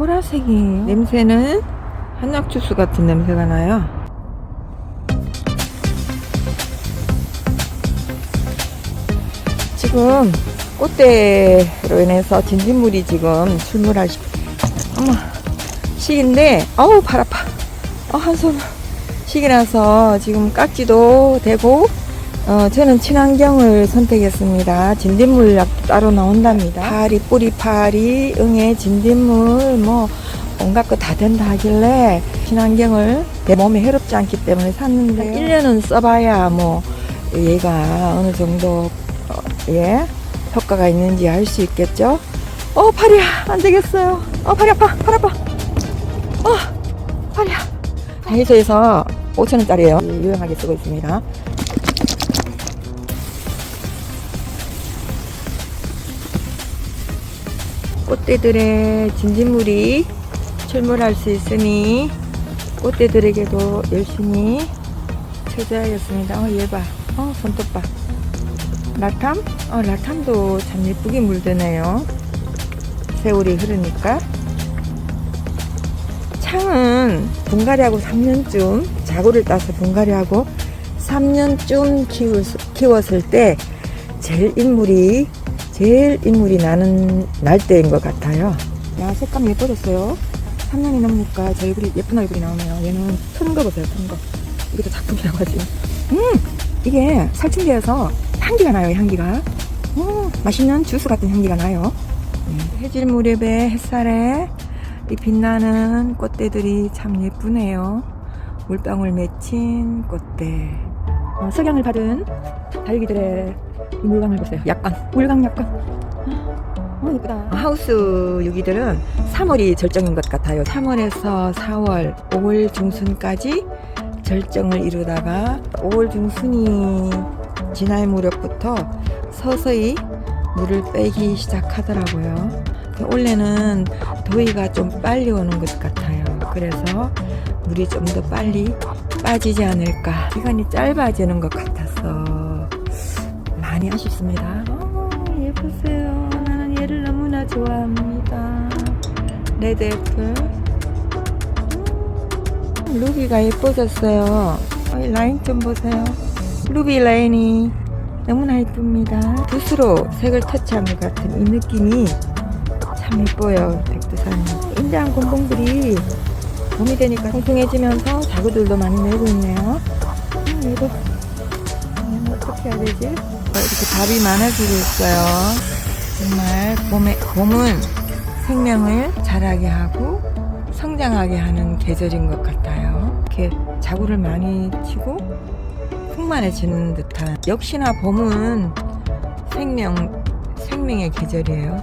보라색이에요. 냄새는 한약 주스 같은 냄새가 나요. 지금 꽃대로 인해서 진딧물이 지금 출몰할 시... 어머 시기인데 어우 발 아파 어, 한손 시기라서 지금 깍지도 되고 어, 저는 친환경을 선택했습니다. 진딧물 약도 따로 나온답니다. 파리, 뿌리 파리, 응애, 진딧물, 뭐, 온갖 거 다 된다 하길래 친환경을 내 몸에 해롭지 않기 때문에 샀는데 1년은 써봐야 뭐, 얘가 어느 정도, 어, 예, 효과가 있는지 알 수 있겠죠? 어, 팔이야. 안 되겠어요. 어, 팔이 아파. 팔 아파. 어, 팔이야. 다이소에서 5천 원짜리예요 유용하게 쓰고 있습니다. 꽃대들의 진딧물이 출몰할 수 있으니 꽃대들에게도 열심히 쳐줘야겠습니다. 어, 얘 봐. 어, 손톱 봐. 라탐? 어, 라탐도 참 예쁘게 물드네요. 세월이 흐르니까. 창은 분갈이하고 3년쯤, 자구를 따서 분갈이하고 3년쯤 키울, 키웠을 때 제일 인물이 제일 인물이 나는 날 때인 것 같아요. 야, 색감 예뻐졌어요. 3년이 넘으니까 제 얼굴이 예쁜 얼굴이 나오네요. 얘는 큰거 보세요, 큰 거. 이것도 작품이라고 하지. 음! 이게 살충제여서 향기가 나요, 향기가. 음, 맛있는 주스 같은 향기가 나요. 네, 해질 무렵에 햇살에 이 빛나는 꽃대들이 참 예쁘네요. 물방울 맺힌 꽃대. 어, 석양을 받은 이 물광을 보세요. 약간 물광 약간. 어 예쁘다. 하우스 유기들은 3월이 절정인 것 같아요. 3월에서 4월, 5월 중순까지 절정을 이루다가 5월 중순이 지날 무렵부터 서서히 물을 빼기 시작하더라고요. 원래는 더위가 좀 빨리 오는 것 같아요. 그래서 물이 좀 더 빨리 빠지지 않을까. 시간이 짧아지는 것 같아서 많이 아쉽습니다. 어, 예쁘세요. 나는 얘를 너무나 좋아합니다. 레드 애플. 음, 루비가 예뻐졌어요. 어, 이 라인 좀 보세요. 루비 라인이 너무나 예쁩니다. 붓으로 색을 터치한 것 같은 이 느낌이 참 예뻐요. 백두산. 인자한 곤봉들이 봄이 되니까 통통해지면서 자구들도 많이 내고 있네요. 음, 얘도 음, 어떻게 해야 되지? 어, 이렇게 답이 많아지고 있어요. 정말 봄에, 봄은 생명을 자라게 하고 성장하게 하는 계절인 것 같아요. 이렇게 자구를 많이 치고 풍만해지는 듯한 역시나 봄은 생명 생명의 계절이에요.